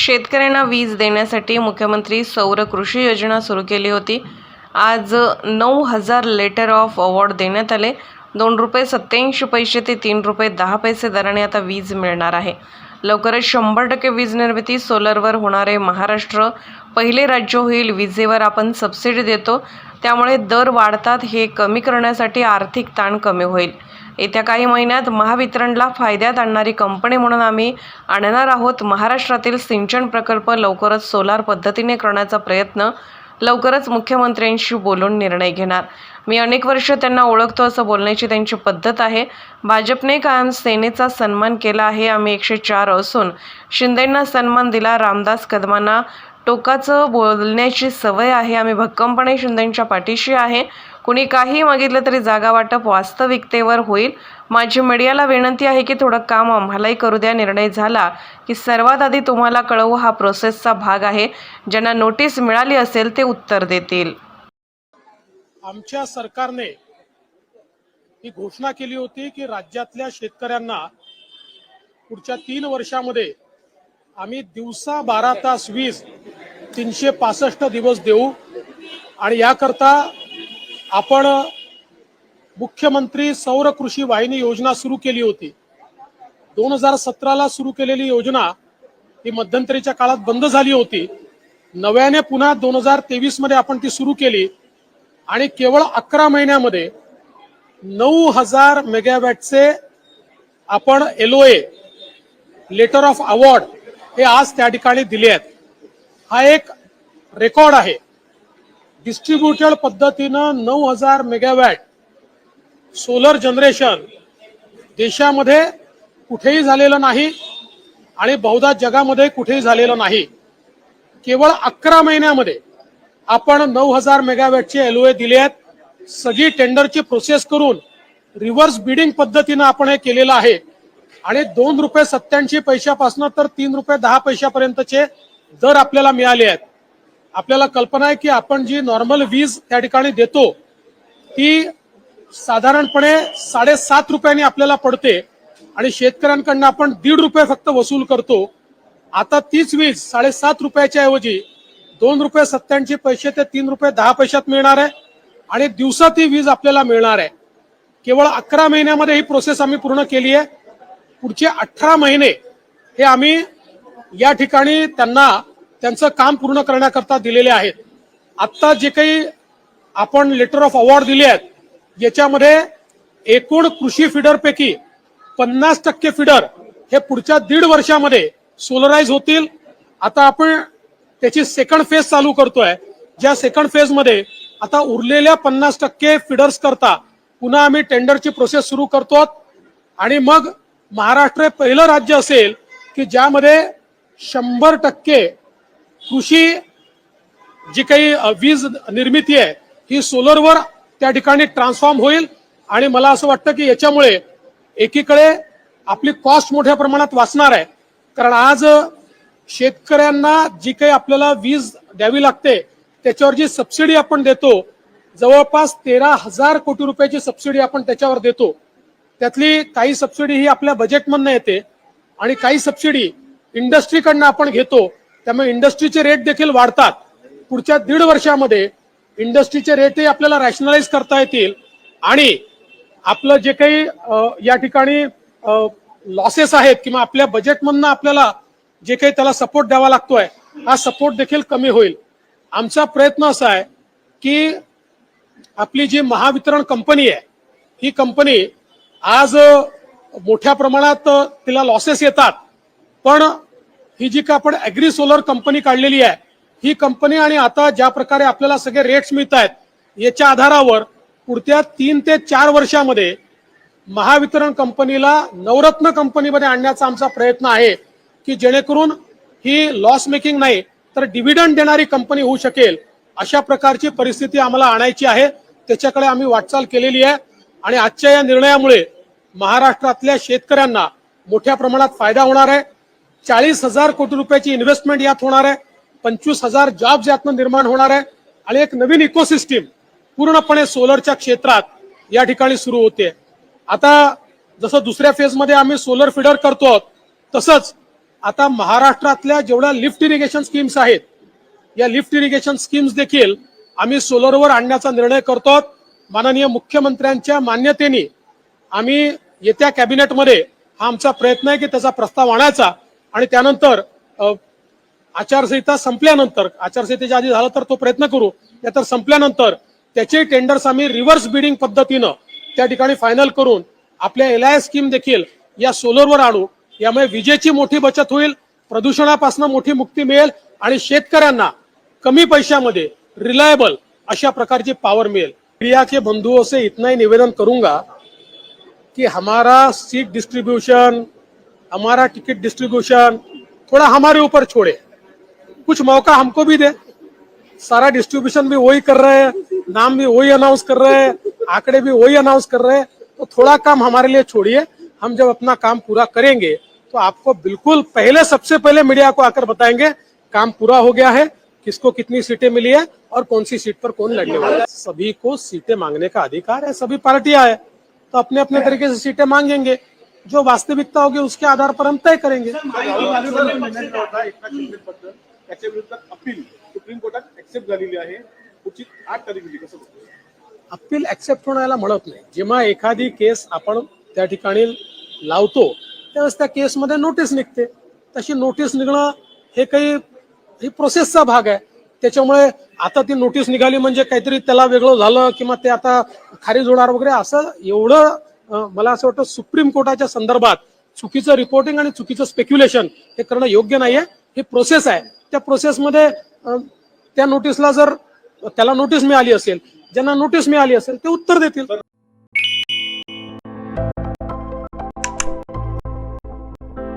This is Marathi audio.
शेतकऱ्यांना वीज देण्यासाठी मुख्यमंत्री सौर कृषी योजना सुरू केली होती. आज नऊ हजार लेटर ऑफ अवॉर्ड देण्यात आले. दोन रुपये सत्याऐंशी पैसे ते तीन रुपये दहा पैसे दराने आता वीज मिळणार आहे. लवकरच शंभर टक्के वीज निर्मिती सोलरवर होणारे महाराष्ट्र पहिले राज्य होईल. विजेवर आपण सबसिडी देतो. त्यामुळे दर वाढतात. हे कमी करण्यासाठी आर्थिक ताण कमी होईल. येत्या काही महिन्यात महावितरणला फायद्यात आणणारी कंपनी म्हणून आम्ही आणणार आहोत. महाराष्ट्रातील सिंचन प्रकल्प लवकरच सोलार पद्धतीने करण्याचा प्रयत्न लवकरच मुख्यमंत्र्यांशी बोलून निर्णय घेणार. मी अनेक वर्ष त्यांना ओळखतो असं बोलण्याची त्यांची पद्धत आहे. भाजपने कायम सेनेचा सन्मान केला आहे. आम्ही एकशे चार असून शिंदेंना सन्मान दिला. रामदास कदमांना टोकाचं बोलण्याची सवय आहे. आम्ही भक्कमपणे शिंदेंच्या पाठीशी आहे. कुणी काही मागितलं तरी जागा वाटप वास्तविकतेवर होईल. माझी मीडियाला विनंती आहे की थोडं काम आम्हालाही करू द्या. निर्णय झाला की सर्वात आधी तुम्हाला कळवू हा प्रोसेसचा भाग आहे. ज्यांना नोटीस मिळाली असेल ते उत्तर देतील. आमच्या सरकारने ही घोषणा केली होती की राज्यातल्या शेतकऱ्यांना पुढच्या तीन वर्षामध्ये आम्ही दिवसा बारा तास वीज तीनशे पासष्ट दिवस देऊ. आणि याकरता आपण मुख्यमंत्री सौर कृषी वाहिनी योजना सुरू केली होती. दोन हजार सतराला सुरू केलेली योजना ही मध्यंतरीच्या काळात बंद झाली होती. नव्याने पुन्हा दोन हजार तेवीसमध्ये आपण ती सुरू केली. आणि केवळ अकरा महिन्यामध्ये नऊ हजार मेगावॅटचे आपण एलओए लेटर ऑफ अवॉर्ड हे आज त्या ठिकाणी दिले आहेत. हा एक रेकॉर्ड आहे. डिस्ट्रीब्युटेड पद्धतीनं नऊ हजार मेगावॅट सोलर जनरेशन देशामध्ये कुठेही झालेलं नाही आणि बहुधा जगामध्ये कुठेही झालेलं नाही. केवळ अकरा महिन्यामध्ये आपण नऊ हजार मेगावॅटचे एलओए दिले आहेत. सगळी टेंडरची प्रोसेस करून रिव्हर्स बिडिंग पद्धतीनं आपण हे केलेलं आहे. आणि दोन रुपये सत्याऐंशी पैशापासून तर तीन रुपये दहा पैशापर्यंतचे दर आपल्याला मिळाले आहेत. आपल्याला कल्पना आहे की आपण जी नॉर्मल वीज त्या ठिकाणी देतो ती साधारणपणे साडेसात रुपयांनी आपल्याला पडते आणि शेतकऱ्यांकडनं आपण दीड रुपये फक्त वसूल करतो. आता तीच वीज साडेसात रुपयाच्या ऐवजी दोन रुपये सत्त्याऐंशी पैसे ते तीन रुपये दहा पैशात मिळणार आहे आणि दिवसा ती वीज आपल्याला मिळणार आहे. केवळ अकरा महिन्यामध्ये ही प्रोसेस आम्ही पूर्ण केली आहे. पुढचे अठरा महिने हे आम्ही या ठिकाणी त्यांना त्यांचं काम पूर्ण करण्याकरता दिलेले आहेत. आत्ता जे काही आपण लेटर ऑफ अवॉर्ड दिले आहेत याच्यामध्ये एकूण कृषी फीडरपैकी पन्नास टक्के फिडर हे पुढच्या दीड वर्षामध्ये सोलराईज होतील. आता आपण त्याची सेकंड फेज चालू करतोय. ज्या सेकंड फेजमध्ये आता उरलेल्या पन्नास टक्के फिडर्स करता पुन्हा आम्ही टेंडरची प्रोसेस सुरू करतो आणि मग महाराष्ट्र हे पहिलं राज्य असेल की ज्यामध्ये शंभर टक्के कृषी जी काही वीज निर्मिती आहे ही सोलरवर त्या ठिकाणी ट्रान्सफॉर्म होईल. आणि मला असं वाटतं की याच्यामुळे एकीकडे आपली कॉस्ट मोठ्या प्रमाणात वाचणार आहे. कारण आज शेतकऱ्यांना जी काही आपल्याला वीज द्यावी लागते त्याच्यावर जी सबसिडी आपण देतो जवळपास तेरा हजार कोटी रुपयाची सबसिडी आपण त्याच्यावर देतो. त्यातली काही सबसिडी ही आपल्या बजेटमधनं येते. आणि काही सबसिडी इंडस्ट्रीकडनं आपण घेतो. त्यामुळे इंडस्ट्रीचे रेट देखील वाढतात. पुढच्या दीड वर्षामध्ये इंडस्ट्रीचे रेटही आपल्याला रॅशनलाइज करता येतील आणि आपलं जे काही या ठिकाणी लॉसेस आहेत किंवा आपल्या बजेटमधनं आपल्याला जे काही त्याला सपोर्ट द्यावा लागतोय हा सपोर्ट देखील कमी होईल. आमचा प्रयत्न असा आहे की आपली जी महावितरण कंपनी आहे ही कंपनी आज मोठ्या प्रमाणात तिला लॉसेस येतात. पण ही जी का आपण अॅग्री सोलर कंपनी काढलेली आहे ही कंपनी आणि आता ज्या प्रकारे आपल्याला सगळे रेट्स मिळत आहेत याच्या आधारावर पुढच्या तीन ते चार वर्षामध्ये महावितरण कंपनीला नवरत्न कंपनीमध्ये आणण्याचा आमचा प्रयत्न आहे की जेणेकरून ही लॉस मेकिंग नाही तर डिव्हिडंड देणारी कंपनी होऊ शकेल अशा प्रकारची परिस्थिती आम्हाला आणायची आहे. त्याच्याकडे आम्ही वाटचाल केलेली आहे आणि आजच्या या निर्णयामुळे महाराष्ट्रातल्या शेतकऱ्यांना मोठ्या प्रमाणात फायदा होणार आहे. चाळीस हजार कोटी रुपयाची इन्व्हेस्टमेंट यात होणार आहे. पंचवीस हजार जॉब्स यातनं निर्माण होणार आहे. आणि एक नवीन इकोसिस्टीम पूर्णपणे सोलरच्या क्षेत्रात या ठिकाणी सुरू होते. आता जसं दुसऱ्या फेजमध्ये आम्ही सोलर फिडर करतो तसंच आता महाराष्ट्रातल्या जेवढ्या लिफ्ट इरिगेशन स्कीम्स आहेत या लिफ्ट इरिगेशन स्कीम्स देखील आम्ही सोलरवर आणण्याचा निर्णय करतो माननीय मुख्यमंत्र्यांच्या मान्यतेने आम्ही येत्या कॅबिनेटमध्ये हा आमचा प्रयत्न आहे की त्याचा प्रस्ताव आणायचा. आणि त्यानंतर आचारसंहिता संपल्यानंतर आचारसंहितेच्या आधी झालं तर तो प्रयत्न करू तर संपल्यानंतर त्याचे टेंडर्स आम्ही रिव्हर्स बिडिंग पद्धतीनं त्या ठिकाणी फायनल करून आपल्या एल आय स्कीम देखील या सोलरवर आणू. यामुळे विजेची मोठी बचत होईल प्रदूषणापासून मोठी मुक्ती मिळेल आणि शेतकऱ्यांना कमी पैशामध्ये रिलायबल अशा प्रकारची पॉवर मिळेल. मीडिया के बंधुओं से इतना ही निवेदन करूंगा कि हमारा सीट डिस्ट्रीब्यूशन हमारा टिकट डिस्ट्रीब्यूशन थोड़ा हमारे ऊपर छोड़े। कुछ मौका हमको भी दे। सारा डिस्ट्रीब्यूशन भी वही कर रहे हैं, नाम भी वही अनाउंस कर रहे हैं, आंकड़े भी वही अनाउंस कर रहे हैं। तो थोड़ा काम हमारे लिए छोड़िए। हम जब अपना काम पूरा करेंगे तो आपको बिल्कुल पहले, सबसे पहले मीडिया को आकर बताएँगे, काम पूरा हो गया है, किसको कितनी सीटें मिली है और कौन सी सीट पर कौन लड़ने वाला है। सभी को सीटें मांगने का अधिकार है, सभी पार्टियाँ है तो अपने अपने तरीके से सीटें मांगेंगे। जो वास्तविकता होगी उसके आधार पर हम तय करेंगे। अपील सुप्रीम कोर्टात एक्सेप्ट झालेली आहे. पुढची आठ तारीख कसं बघतो अपील ऍक्सेप्ट होण्याला म्हणत नाही. जेव्हा एखादी केस आपण त्या ठिकाणी लावतो त्यावेळेस त्या केसमध्ये नोटीस निघते. तशी नोटीस निघणं हे काही ही प्रोसेसचा भाग आहे. त्याच्यामुळे आता ती नोटीस निघाली म्हणजे काहीतरी त्याला वेगळं झालं किंवा ते आता खारीज होणार वगैरे असं एवढं मला असं वाटतं सुप्रीम कोर्टाच्या संदर्भात चुकीचं रिपोर्टिंग आणि चुकीचं स्पेक्युलेशन हे करणं योग्य नाहीये. ही प्रोसेस आहे. त्या प्रोसेसमध्ये त्या नोटीसला जर त्याला नोटीस मिळाली असेल ज्यांना नोटीस मिळाली असेल ते उत्तर देतील.